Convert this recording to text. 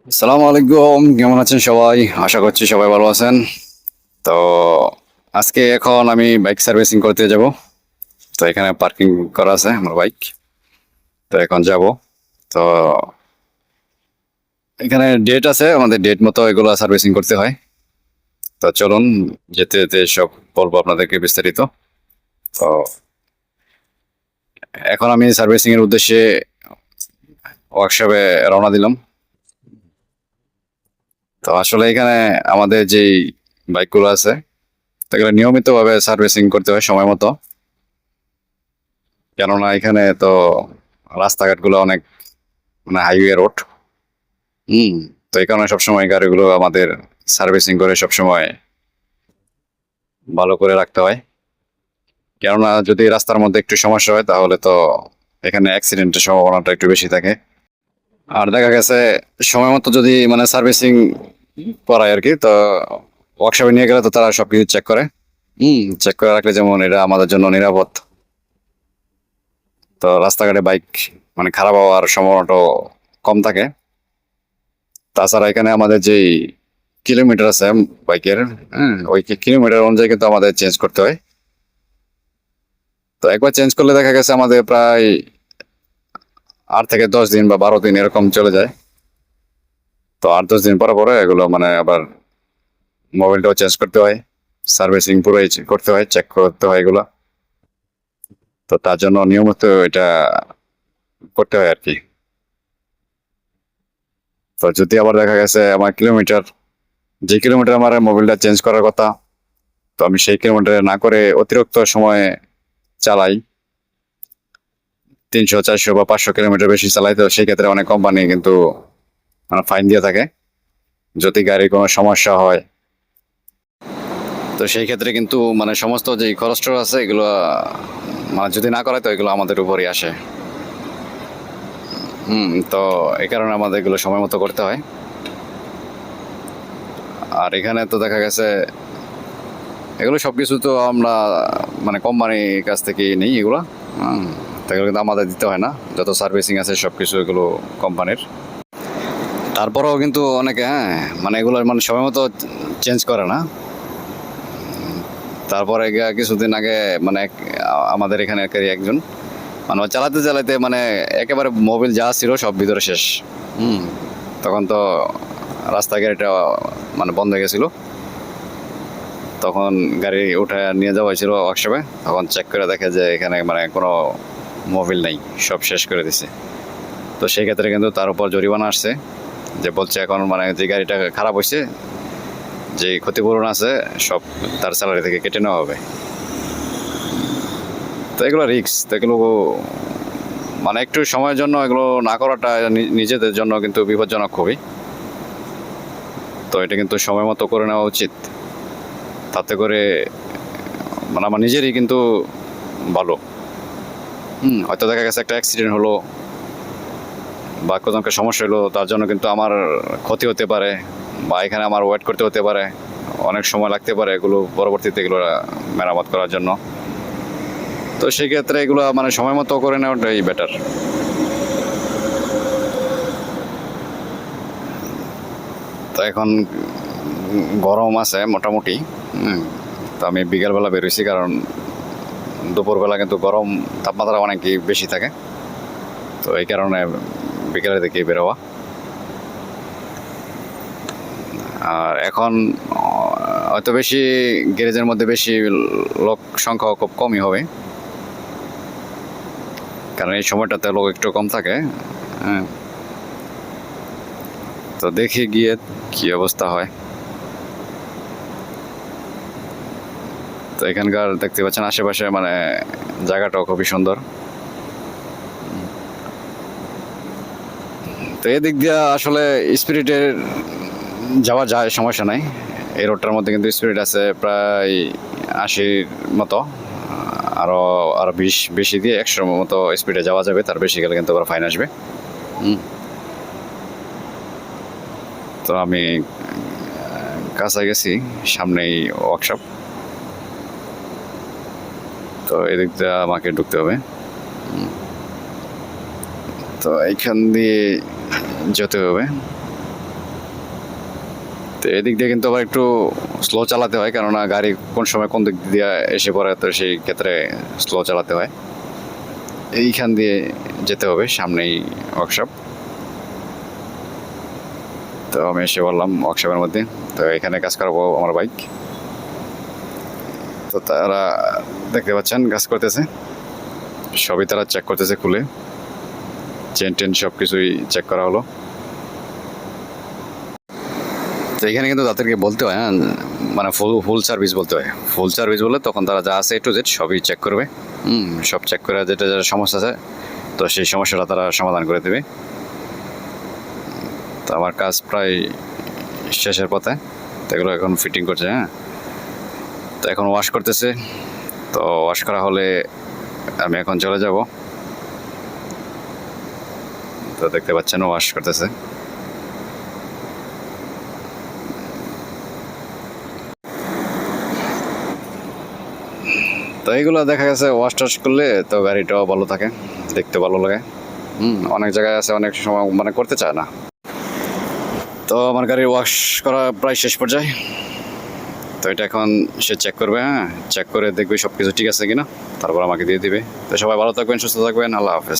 আসসালামু আলাইকুম, কেমন আছেন সবাই? আশা করছি সবাই ভালো আছেন। তো আজকে এখন আমি বাইক সার্ভিসিং করতে যাব। তো এখানে পার্কিং করা আছে আমার বাইক। তো এখন যাব। তো এখানে ডেট আছে, আমাদের ডেট মতো এগুলো সার্ভিসিং করতে হয়। তো চলুন, যেতে যেতে সব বলব আপনাদেরকে বিস্তারিত। তো এখন আমি সার্ভিসিংয়ের উদ্দেশ্যে ওয়ার্কশপে রওনা দিলাম। তো আসলে এখানে আমাদের যেই বাইকগুলো আছে তো এগুলো নিয়মিতভাবে সার্ভিসিং করতে হয় সময় মতো। কেননা এখানে তো রাস্তাঘাটগুলো অনেক মানে হাইওয়ে রোড। হুম। তো এই কারণে সবসময় গাড়িগুলো আমাদের সার্ভিসিং করে সবসময় ভালো করে রাখতে হয়। কেননা যদি রাস্তার মধ্যে একটু সমস্যা হয় তাহলে তো এখানে অ্যাক্সিডেন্টের সম্ভাবনাটা একটু বেশি থাকে। আর দেখা গেছে সময় মতো যদি মানে সার্ভিসিং করায় আর কি তো ওয়ার্কশপে নিয়ে গেলে তো তারা সবকিছু চেক করে। হুম। চেক করে রাখলে যেমন এটা আমাদের জন্য নিরাপদ। তো রাস্তাঘাটে বাইক মানে খারাপ হওয়ার সম্ভাবনাটাও কম থাকে। তাছাড়া এখানে আমাদের যেই কিলোমিটার আছে বাইকের হ্যাঁ ওই কিলোমিটার অনুযায়ী কিন্তু আমাদের চেঞ্জ করতে হয়। তো একবার চেঞ্জ করলে দেখা গেছে আমাদের প্রায় আট থেকে দশ দিন বা বারো দিন এরকম চলে যায়। তো আট, দশ দিন পরে পরে এগুলো মানে আবার মোবাইলটাও চেঞ্জ করতে হয় সার্ভিসিং পুরোই করতে হয় চেক করতে হয় এগুলো। তো তার জন্য নিয়মিত এটা করতে হয় আর কি তো যদি আবার দেখা গেছে আমার কিলোমিটার যে কিলোমিটার আমার মোবাইলটা চেঞ্জ করার কথা, তো আমি সেই কিলোমিটার না করে অতিরিক্ত সময়ে চালাই। তিনশো, চারশো বা পাঁচশো কিলোমিটার বেশি চালাই তো সেই ক্ষেত্রে অনেক কোম্পানি কিন্তু মানে ফাইন দিয়ে থাকে। যদি গাড়ির কোনো সমস্যা হয়। তো সেই ক্ষেত্রে কিন্তু মানে সমস্ত যে খরচটা আছে, এগুলো মানে যদি না করে তো এগুলো আমাদের উপরই আসে। হুম, তো এই কারণে আমাদের এগুলো সময় মতো করতে হয়। আর এখানে তো দেখা গেছে, এগুলো সব কিছু তো আমরা মানে কোম্পানির কাছ থেকে নিই এগুলো। হুম তো এগুলো কিন্তু আমাদের দিতে হয় না। যত সার্ভিসিং আছে সব কিছু এগুলো কোম্পানির তারপরেও কিন্তু অনেকে হ্যাঁ মানে এগুলো মানে সময় মতো চেঞ্জ করে না। তারপরে কিছুদিন আগে মানে আমাদের এখানে একজন মানে চালাতে চালাতে মানে একেবারে মোবিল যা ছিল সব ভিতরে শেষ। হুম, তখন তো রাস্তা গাড়িটা মানে বন্ধ হয়ে গেছিল। তখন গাড়ি উঠে নিয়ে যাওয়া হয়েছিল ওয়ার্কশপে তখন চেক করে দেখে যে এখানে মানে কোনো মোবিল নেই, সব শেষ করে দিছে। তো সেই ক্ষেত্রে কিন্তু তার উপর জরিমানা আসছে, যে বলছে এখন মানে যে গাড়িটা খারাপ হয়েছে যে ক্ষতিপূরণ আছে, সব তার স্যালারি থেকে কেটে নেওয়া হবে। তো এগুলো রিক্স তো এগুলো মানে একটু সময়ের জন্য এগুলো না করাটা নিজেদের জন্য কিন্তু বিপজ্জনক খুবই। তো এটা কিন্তু সময় মতো করে নেওয়া উচিত। তাতে করে মানে আমার নিজেরই কিন্তু ভালো। হুম, হয়তো দেখা গেছে একটা অ্যাক্সিডেন্ট হলো বা কোনো সমস্যা হলো, তার জন্য কিন্তু আমার ক্ষতি হতে পারে বা এখানে আমার ওয়েট করতে হতে পারে। অনেক সময় লাগতে পারে এগুলো পরবর্তীতে এগুলো মেরামত করার জন্য। তো সেই ক্ষেত্রে এগুলো মানে সময় মতো করে নেওয়াটাই বেটার তো এখন গরম আছে মোটামুটি তো আমি বিকেলবেলা বেরোইছি কারণ দুপুরবেলা কিন্তু গরম তাপমাত্রা অনেক বেশি থাকে। তো এই কারণে বিকেলের দিকে বেরোয়া। আর এখন হয়তো বেশি গ্যারেজের মধ্যে বেশি লোক সংখ্যা খুব কমই হবে। কারণ এই সময়টাতে লোক একটু কম থাকে হ্যাঁ। তো দেখি গিয়ে কি অবস্থা হয়। তো এখানকার দেখতে পাচ্ছেন আশেপাশে মানে জায়গাটাও খুবই সুন্দর। তো এদিক দিয়ে আসলে স্পিরিটের যাওয়া যায়, সমস্যা নাই। এই রোডটার মধ্যে কিন্তু স্পিরিট আছে প্রায় আশির মতো আরও আরও বিশ, বেশি দিয়ে একশোর মতো স্পিডে যাওয়া যাবে, তার বেশি গেলে কিন্তু আবার ফাইন আসবে। তো আমি কাছে গেছি সামনেই ওয়ার্কশপ তো এদিক দিয়ে আমাকে ঢুকতে হবে। তো এইখান দিয়ে যেতে হবে। তো এদিক দিয়ে কিন্তু আবার একটু স্লো চালাতে হয়, কেননা গাড়ি কোন সময় কোন দিক দিয়ে এসে পড়ে, তো সেই ক্ষেত্রে স্লো চালাতে হয়। এইখান দিয়ে যেতে হবে, সামনেই ওয়ার্কশপ তো আমি এসে বললাম ওয়ার্কশপের মধ্যে। তো এখানে কাজ করাবো আমার বাইক তো তারা দেখতে পাচ্ছেন কাজ করতেছে। সবই তারা চেক করতেছে খুলে। চেন টেন সব কিছুই চেক করা হলো। তো এখানে কিন্তু তাদেরকে বলতে হয় হ্যাঁ মানে ফুল ফুল সার্ভিস বলতে হয়। ফুল সার্ভিস বলে তখন তারা যা আছে একটু জেড সবই চেক করবে। হুম, সব চেক করে যেটা যেটা সমস্যা আছে, তো সেই সমস্যাটা তারা সমাধান করে দেবে। তো আমার কাজ প্রায় শেষের পথে। তো এগুলো এখন ফিটিং করছে হ্যাঁ। তো এখন ওয়াশ করতেছে। তো ওয়াশ করা হলে আমি এখন চলে যাব। তো দেখতে পাচ্ছেন ওয়াশ করতেছে। তো এইগুলো দেখা গেছে ওয়াশ টাশ করলে তো গাড়িটাও ভালো থাকে, দেখতে ভালো লাগে। হুম, অনেক জায়গায় আছে, অনেক সময় মানে করতে চায় না। তো আমার গাড়ির ওয়াশ করা প্রায় শেষ পর্যায়ে। তো এটা এখন সে চেক করবে হ্যাঁ? চেক করে দেখবে সব কিছু ঠিক আছে কিনা, তারপর আমাকে দিয়ে দিবে। তো সবাই ভালো থাকবেন, সুস্থ থাকবেন, আল্লাহ হাফেজ।